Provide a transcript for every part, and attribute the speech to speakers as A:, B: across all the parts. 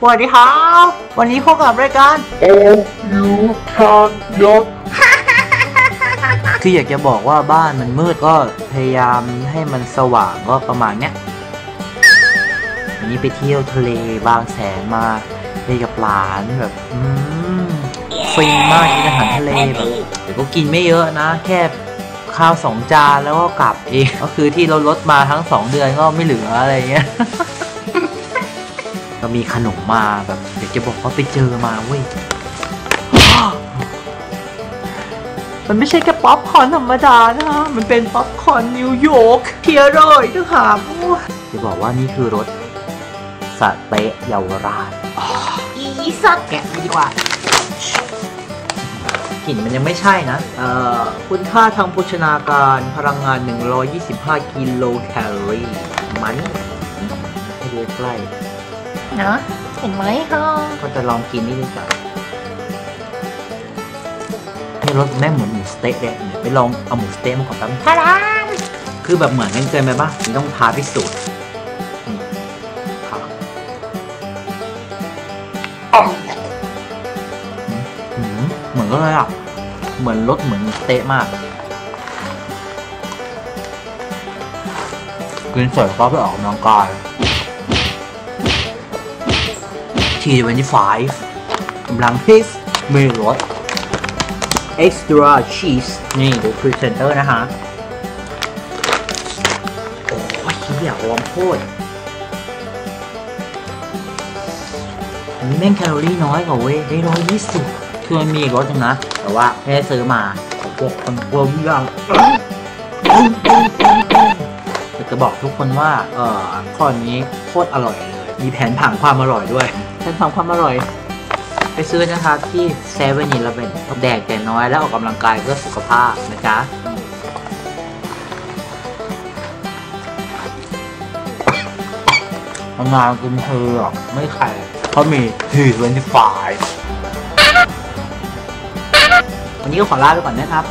A: สวัสดีครับ วันนี้พบกับรายการ
B: โอ้ยูทานยศ
A: คืออยากจะบอกว่าบ้านมันมืดก็พยายามให้มันสว่างก็ประมาณเนี้ยวันนี้ไปเที่ยวทะเลบางแสนมาไปกับหลานแบบฟินมากกินอาหารทะเลแบบเดี๋ยวก็กินไม่เยอะนะ แค่ ข้าวสองจานแล้วก็กลับเองก็คือที่เราลดมาทั้งสองเดือนก็ไม่เหลืออะไรเงี้ยก็มีขนมมาแบบอยากจะบอกว่าไปเจอมาเว้ยมันไม่ใช่แค่ป๊อปคอร์นธรรมดานะ มันเป็นป๊อปคอร์นนิวยอร์กที่อร่อยทุกหากจะบอกว่านี่คือรสสเต๊ะเยาวราชอีสักแกะดีกว่า ลิ่นมันยังไม่ใช่นะเอ่อคุณค่าทางโภชนาการพลังงาน 125 กิโลแคลอรี่ มันให้ดูใกล้
C: นะเห็นไหมฮะ
A: ก็จะลองกินนี่ดีกว่านี่รสแม่งเหมือนหมูสเต๊ะเลยเดี๋ยวไปลองเอาหมูสเต๊ะมาก่อนแป๊บนึง
C: ทาดาม
A: คือแบบเหมือนกันเกินไปปะนี่ต้องท้าพิสูจน์นี่ครับอืมเหมือนก็เลยอะ เหมือนรสเหมือนสเต๊ะมากกินสร็จก็ไปออกกำลังกาย T25 กำลังพิสมีรส extra cheese นี่ดูพรีเซนเตอร์นะฮะ โอ้ยเหี้ยหอมโคตรอันนี้แม่งแคลอรี่น้อยกว่าเว้ยได้ร้อยยี่สิบ คือมันมีอีกรสหนึงนะ แต่ว่าไม่ได้ซื้อมาพวกคนกลัวทุกอย่างอยากจะบอกทุกคนว่า เอ่อข้อนี้โคตรอร่อยเลย มีแผนผังความอร่อยด้วย แผนผังความอร่อย ไปซื้อนะคะที่7 e เ e ่ e อแดกแต่น้อยแล้วออกกำลังกายเพื่อสุขภาพนะจ๊ะ ทำงานกินเธอหรอกไม่แคร์เขามีทีเวนตี้ไฟ วันนี้ก็ขอลาไปก่อนนะครับ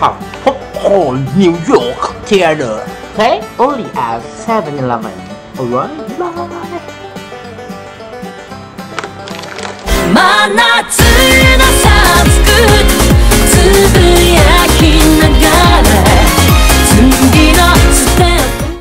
A: กับพบโคนนิวยอร์กเทียเดอร์โอเค only at 7-Eleven alright bye
D: 真夏の